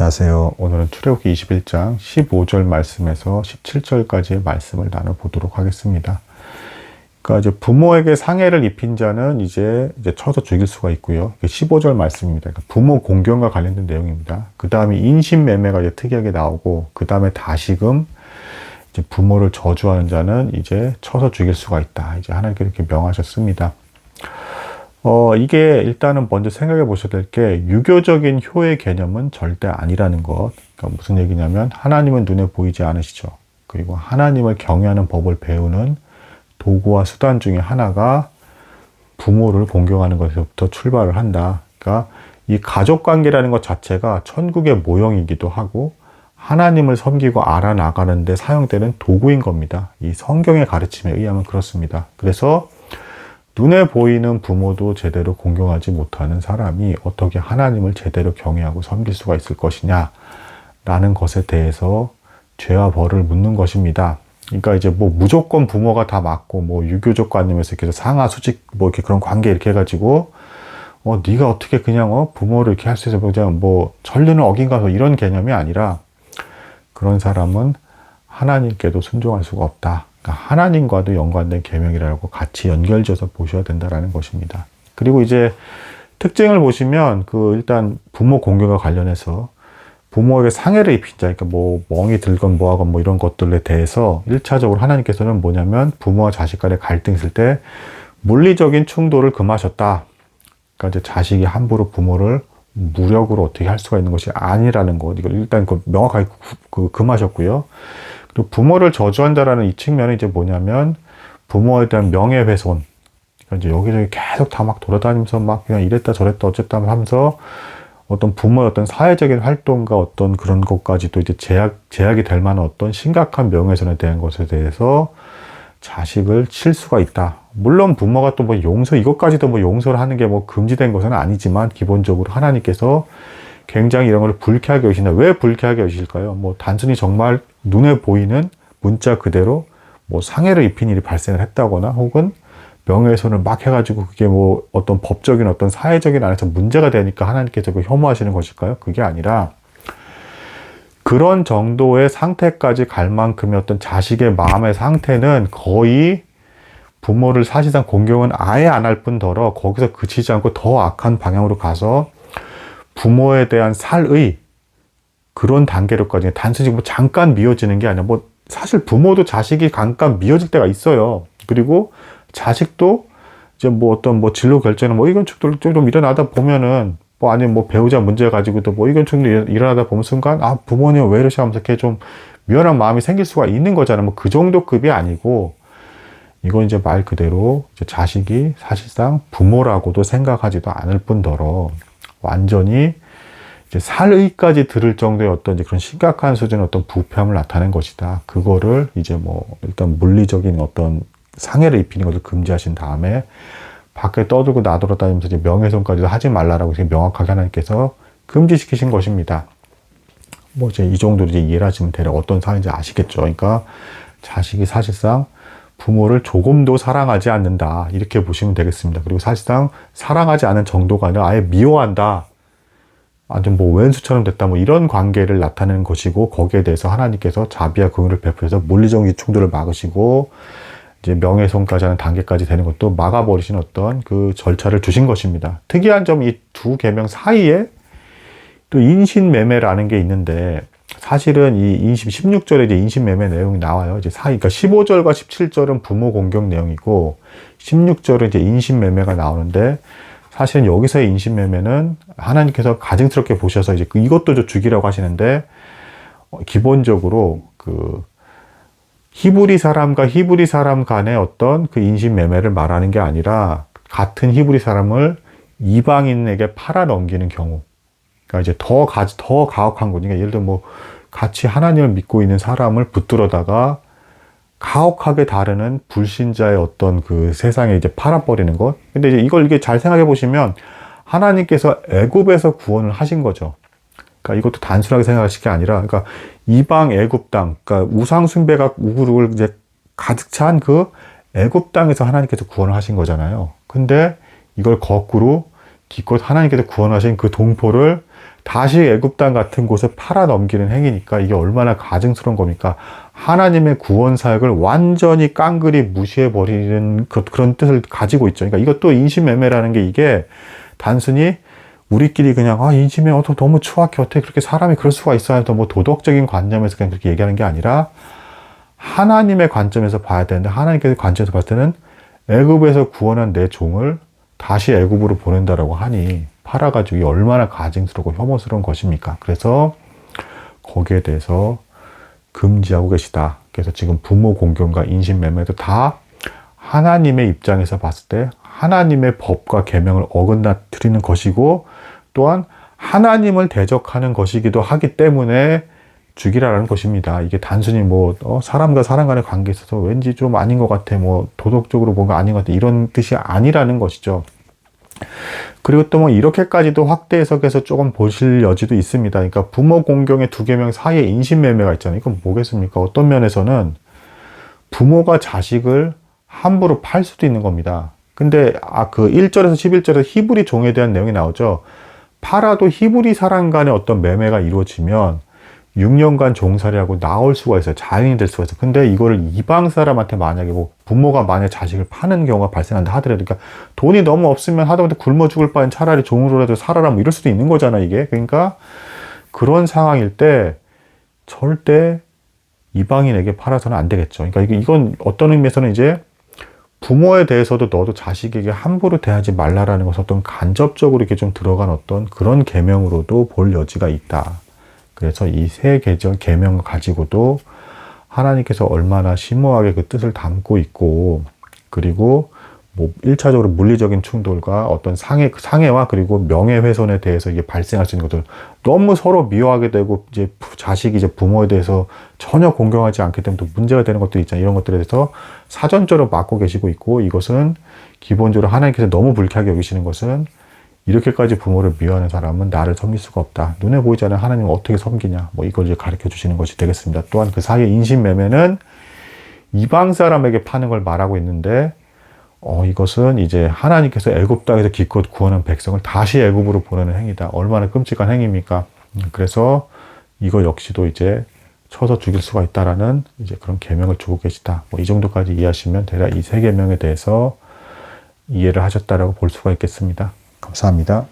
안녕하세요. 오늘은 출애굽기 21장 15절 말씀에서 17절까지의 말씀을 나눠 보도록 하겠습니다. 그러니까 이제 부모에게 상해를 입힌 자는 이제 이제 쳐서 죽일 수가 있고요. 15절 말씀입니다. 그러니까 부모 공경과 관련된 내용입니다. 그 다음에 인신매매가 이제 특이하게 나오고 그 다음에 다시금 이제 부모를 저주하는 자는 이제 쳐서 죽일 수가 있다. 이제 하나님께서 이렇게 명하셨습니다. 어, 이게 일단은 먼저 생각해 보셔야 될 게 유교적인 효의 개념은 절대 아니라는 것. 그러니까 무슨 얘기냐면 하나님은 눈에 보이지 않으시죠. 그리고 하나님을 경외하는 법을 배우는 도구와 수단 중에 하나가 부모를 공경하는 것에서부터 출발을 한다. 그러니까 이 가족 관계라는 것 자체가 천국의 모형이기도 하고 하나님을 섬기고 알아나가는데 사용되는 도구인 겁니다. 이 성경의 가르침에 의하면 그렇습니다. 그래서 눈에 보이는 부모도 제대로 공경하지 못하는 사람이 어떻게 하나님을 제대로 경외하고 섬길 수가 있을 것이냐 라는 것에 대해서 죄와 벌을 묻는 것입니다. 그러니까 이제 뭐 무조건 부모가 다 맞고 뭐 유교적 관념에서 이렇게 상하 수직 뭐 이렇게 그런 관계 이렇게 해가지고 어 네가 어떻게 그냥 어 부모를 이렇게 할 수 있어 그냥 뭐 전례는 어긴 가서 이런 개념이 아니라 그런 사람은 하나님께도 순종할 수가 없다. 그러니까 하나님과도 연관된 계명이라고 같이 연결져서 보셔야 된다라는 것입니다. 그리고 이제 특징을 보시면 그 일단 부모 공경과 관련해서 부모에게 상해를 입힌 자, 그러니까 뭐 멍이 들건 뭐하건 뭐 이런 것들에 대해서 1차적으로 하나님께서는 뭐냐면 부모와 자식 간의 갈등 있을 때 물리적인 충돌을 금하셨다. 그러니까 이제 자식이 함부로 부모를 무력으로 어떻게 할 수가 있는 것이 아니라는 것. 이걸 일단 그 명확하게 그 금하셨고요. 그리고 부모를 저주한다라는 이 측면은 이제 뭐냐면 부모에 대한 명예훼손. 그러니까 이제 여기저기 계속 다 막 돌아다니면서 막 그냥 이랬다 저랬다 어쨌다 하면서 어떤 부모의 어떤 사회적인 활동과 어떤 그런 것까지도 이제 제약, 제약이 될 만한 어떤 심각한 명예훼손에 대한 것에 대해서 자식을 칠 수가 있다. 물론 부모가 또 뭐 용서, 이것까지도 뭐 용서를 하는 게 뭐 금지된 것은 아니지만 기본적으로 하나님께서 굉장히 이런 걸 불쾌하게 여기신다. 왜 불쾌하게 여기실까요? 뭐 단순히 정말 눈에 보이는 문자 그대로 뭐 상해를 입힌 일이 발생을 했다거나 혹은 명예훼손을 막 해가지고 그게 뭐 어떤 법적인 어떤 사회적인 안에서 문제가 되니까 하나님께서 그 혐오하시는 것일까요? 그게 아니라 그런 정도의 상태까지 갈 만큼의 어떤 자식의 마음의 상태는 거의 부모를 사실상 공경은 아예 안 할 뿐더러 거기서 그치지 않고 더 악한 방향으로 가서 부모에 대한 살의 그런 단계로까지 단순히 뭐 잠깐 미워지는 게 아니라 뭐 사실 부모도 자식이 잠깐 미워질 때가 있어요. 그리고 자식도 이제 뭐 어떤 뭐 진로 결정이나 뭐 이건 축도 좀 일어나다 보면은 뭐 아니면 뭐 배우자 문제 가지고도 뭐 이건 축도 일어나다 보면 순간 아 부모님 왜 이러시 하면서 이렇게 좀 미안한 마음이 생길 수가 있는 거잖아요. 뭐 그 정도 급이 아니고 이건 이제 말 그대로 이제 자식이 사실상 부모라고도 생각하지도 않을 뿐더러 완전히 이제 살의까지 들을 정도의 어떤 이제 그런 심각한 수준의 어떤 부패함을 나타낸 것이다. 그거를 이제 뭐 일단 물리적인 어떤 상해를 입히는 것을 금지하신 다음에 밖에 떠들고 나돌아다니면서 이제 명예훼손까지도 하지 말라라고 이제 명확하게 하나님께서 금지시키신 것입니다. 뭐 이제 이 정도로 이제 이해를 하시면 대략 어떤 상황인지 아시겠죠. 그러니까 자식이 사실상 부모를 조금도 사랑하지 않는다. 이렇게 보시면 되겠습니다. 그리고 사실상 사랑하지 않은 정도가 아니라 아예 미워한다. 완전 뭐 왼수처럼 됐다. 뭐 이런 관계를 나타내는 것이고 거기에 대해서 하나님께서 자비와 긍휼을 베풀어서 물리적인 충돌을 막으시고 이제 명예훼손까지 하는 단계까지 되는 것도 막아버리신 어떤 그 절차를 주신 것입니다. 특이한 점이 두 계명 사이에 또 인신매매라는 게 있는데 사실은 이 인심 16절에 이제 인신매매 내용이 나와요. 이제 사이 그러니까 15절과 17절은 부모 공격 내용이고 16절은 이제 인신매매가 나오는데 사실은 여기서의 인신매매는 하나님께서 가증스럽게 보셔서 이제 그 이것도 좀 죽이라고 하시는데 어, 기본적으로 그 히브리 사람과 히브리 사람 간의 어떤 그 인신 매매를 말하는 게 아니라 같은 히브리 사람을 이방인에게 팔아 넘기는 경우. 그러니까 이제 더 가, 더 가혹한 거니까 예를 들어 뭐 같이 하나님을 믿고 있는 사람을 붙들어다가 가혹하게 다루는 불신자의 어떤 그 세상에 이제 팔아버리는 것. 근데 이제 이걸 이게 잘 생각해 보시면 하나님께서 애굽에서 구원을 하신 거죠. 그러니까 이것도 단순하게 생각하실 게 아니라, 그러니까 이방 애굽 땅, 그러니까 우상 숭배가 우구를 이제 가득 찬 그 애굽 땅에서 하나님께서 구원을 하신 거잖아요. 근데 이걸 거꾸로 기껏 하나님께서 구원하신 그 동포를 다시 애굽 땅 같은 곳에 팔아 넘기는 행위니까 이게 얼마나 가증스러운 겁니까? 하나님의 구원 사역을 완전히 깡그리 무시해 버리는 그, 그런 뜻을 가지고 있죠. 그러니까 이것도 인신매매라는 게 이게 단순히 우리끼리 그냥 아 인심이 어떻게 너무 추악해 어떻게 그렇게 사람이 그럴 수가 있어야 뭐 도덕적인 관점에서 그냥 그렇게 얘기하는 게 아니라 하나님의 관점에서 봐야 되는데 하나님께서 관점에서 봤을 때는 애굽에서 구원한 내 종을 다시 애굽으로 보낸다라고 하니 팔아가지고 얼마나 가증스럽고 혐오스러운 것입니까? 그래서 거기에 대해서 금지하고 계시다. 그래서 지금 부모 공경과 인신매매도 다 하나님의 입장에서 봤을 때 하나님의 법과 계명을 어긋나뜨리는 것이고 또한 하나님을 대적하는 것이기도 하기 때문에 죽이라는 것입니다. 이게 단순히 뭐 어, 사람과 사람 간의 관계에 있어서 왠지 좀 아닌 것 같아, 뭐 도덕적으로 뭔가 아닌 것 같아 이런 뜻이 아니라는 것이죠. 그리고 또 뭐 이렇게까지도 확대 해석해서 조금 보실 여지도 있습니다. 그러니까 부모 공경의 두 개명 사이에 인신매매가 있잖아요. 이건 뭐겠습니까? 어떤 면에서는 부모가 자식을 함부로 팔 수도 있는 겁니다. 근데 아 그 1절에서 11절에서 히브리 종에 대한 내용이 나오죠. 팔아도 히브리 사람 간의 어떤 매매가 이루어지면 6년간 종살이 하고 나올 수가 있어요. 자연이 될 수가 있어요. 근데 이거를 이방 사람한테 만약에 뭐 부모가 만약 자식을 파는 경우가 발생한다 하더라도 그러니까 돈이 너무 없으면 하다못해 굶어 죽을 바엔 차라리 종으로라도 살아라 뭐 이럴 수도 있는 거잖아 이게. 그러니까 그런 상황일 때 절대 이방인에게 팔아서는 안 되겠죠. 그러니까 이건 어떤 의미에서는 이제 부모에 대해서도 너도 자식에게 함부로 대하지 말라라는 것은 어떤 간접적으로 이렇게 좀 들어간 어떤 그런 계명으로도 볼 여지가 있다. 그래서 이 세 계절 계명을 가지고도 하나님께서 얼마나 심오하게 그 뜻을 담고 있고 그리고 뭐 1차적으로 물리적인 충돌과 어떤 상해, 상해와 그리고 명예 훼손에 대해서 이게 발생할 수 있는 것들 너무 서로 미워하게 되고 이제 자식이 이제 부모에 대해서 전혀 공경하지 않기 때문에 또 문제가 되는 것들이 있잖아요. 이런 것들에 대해서 사전적으로 막고 계시고 있고 이것은 기본적으로 하나님께서 너무 불쾌하게 여기시는 것은 이렇게까지 부모를 미워하는 사람은 나를 섬길 수가 없다. 눈에 보이지 않는 하나님을 어떻게 섬기냐. 뭐 이걸 이제 가르쳐 주시는 것이 되겠습니다. 또한 그 사이에 인신매매는 이방 사람에게 파는 걸 말하고 있는데 어, 이것은 이제 하나님께서 애굽 땅에서 기껏 구원한 백성을 다시 애굽으로 보내는 행위다. 얼마나 끔찍한 행위입니까? 음, 그래서 이거 역시도 이제 쳐서 죽일 수가 있다라는 이제 그런 계명을 주고 계시다. 뭐 이 정도까지 이해하시면 대략 이 세 계명에 대해서 이해를 하셨다라고 볼 수가 있겠습니다. 감사합니다.